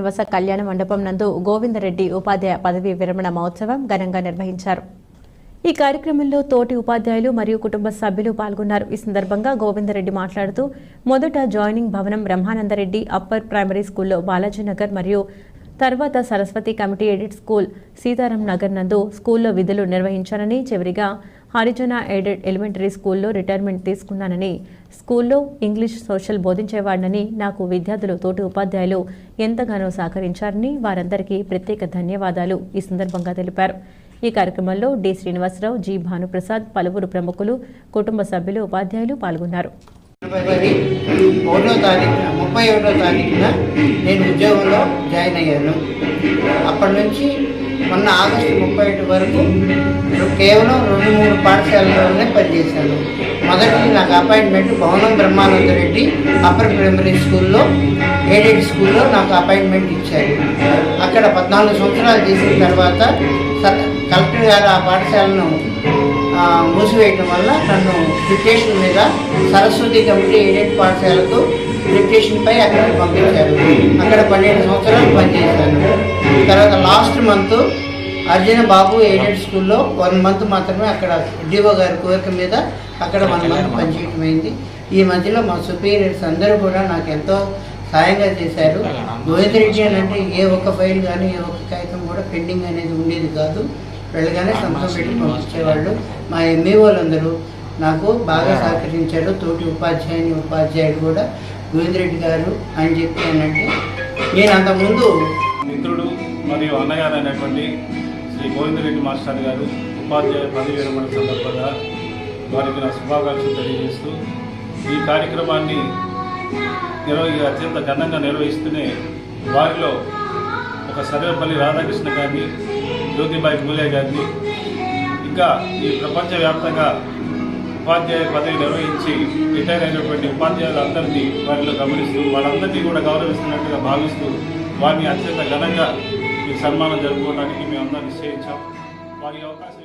నివాస కళ్యాణ మండపం నందు గోవిందరెడ్డి ఉపాధ్యాయ పదవీ విరమణ మహోత్సవం ఘనంగా నిర్వహించారు. ఈ కార్యక్రమంలో తోటి ఉపాధ్యాయులు మరియు కుటుంబ సభ్యులు పాల్గొన్నారు. ఈ సందర్భంగా గోవిందరెడ్డి మాట్లాడుతూ మొదట జాయినింగ్ భవనం బ్రహ్మానందరెడ్డి అప్పర్ ప్రైమరీ స్కూల్లో బాలాజీనగర్ మరియు తర్వాత Saraswati committee aided school Sitaram Nagar నందు స్కూల్లో విధులు నిర్వహించారని చివరిగా హరిజన ఎయిడెడ్ ఎలిమెంటరీ స్కూల్లో రిటైర్మెంట్ తీసుకున్నానని స్కూల్లో ఇంగ్లీష్ సోషల్ బోధించేవాడినని నాకు విద్యార్థులు తోటి ఉపాధ్యాయులు ఎంతగానో సహకరించారని వారందరికీ ప్రత్యేక ధన్యవాదాలు ఈ సందర్భంగా తెలిపారు. ఈ కార్యక్రమంలో డి శ్రీనివాసరావు జి భానుప్రసాద్ పలువురు ప్రముఖులు కుటుంబ సభ్యులు ఉపాధ్యాయులు పాల్గొన్నారు. ఒకటో తారీఖున ముప్పై ఒకటో తారీఖున నేను ఉద్యోగంలో జాయిన్ అయ్యాను. అప్పటి నుంచి మొన్న ఆగస్టు ముప్పై ఒకటి వరకు కేవలం రెండు మూడు పాఠశాలలోనే పనిచేశాను. మొదటి నాకు appointment Bhavanam Brahmananda Reddy upper primary స్కూల్లో ఎయిడెడ్ స్కూల్లో నాకు అపాయింట్మెంట్ ఇచ్చారు. అక్కడ పద్నాలుగు సంవత్సరాలు చేసిన తర్వాత స- కలెక్టర్ గారు ఆ పాఠశాలను మూసివేయటం వల్ల నన్ను డిప్యూటేషన్ మీద సరస్వతి కమిటీ ఎయిడెడ్ పాఠశాలకు డిప్యూటేషన్ అక్కడ పంపించారు. అక్కడ పన్నెండు సంవత్సరాలు పనిచేశాను. తర్వాత last month Arjuna Babu aided స్కూల్లో వన్ మంత్ మాత్రమే అక్కడ డిఓ గారి కోరిక మీద అక్కడ వన్ మంత్ పనిచేయటం అయింది ఈ మధ్యలో మా సుపీరియర్స్ అందరూ కూడా నాకు ఎంతో సాయంగా చేశారు. గోవిందరెడ్డి అని అంటే ఏ ఒక్క ఫైల్ కానీ ఏ ఒక్క కాగితం కూడా పెండింగ్ అనేది ఉండేది కాదు. వెళ్ళగానే సంతకం పెట్టి పంపించేవాళ్ళు. మా ఎంఈఓలందరూ నాకు బాగా సహకరించారు. తోటి ఉపాధ్యాయుని ఉపాధ్యాయుడు కూడా గోవిందరెడ్డి గారు అని చెప్పి అనంటే నేను అంతకుముందు మిత్రుడు మరియు అన్నగారు అయినటువంటి శ్రీ గోవిందరెడ్డి మాస్టర్ గారు ఉపాధ్యాయ పదవి విరమణ సందర్భంగా వారికి నా శుభాకాంక్షలు తెలియజేస్తూ ఈ కార్యక్రమాన్ని నిర్వహి అత్యంత ఘనంగా నిర్వహిస్తూనే వారిలో ఒక సర్వేపల్లి రాధాకృష్ణ గారిని జ్యోతిబాయి పూలే గారిని ఇంకా ఈ ప్రపంచవ్యాప్తంగా ఉపాధ్యాయ పదవి నిర్వహించి రిటైర్ అయినటువంటి ఉపాధ్యాయులందరినీ వారిలో గమనిస్తూ వాళ్ళందరినీ కూడా గౌరవిస్తున్నట్టుగా భావిస్తూ వారిని అత్యంత ఘనంగా ఈ సన్మానం జరుపుకోవడానికి మేము అందరం నిశ్చయించాం. వారికి అవకాశం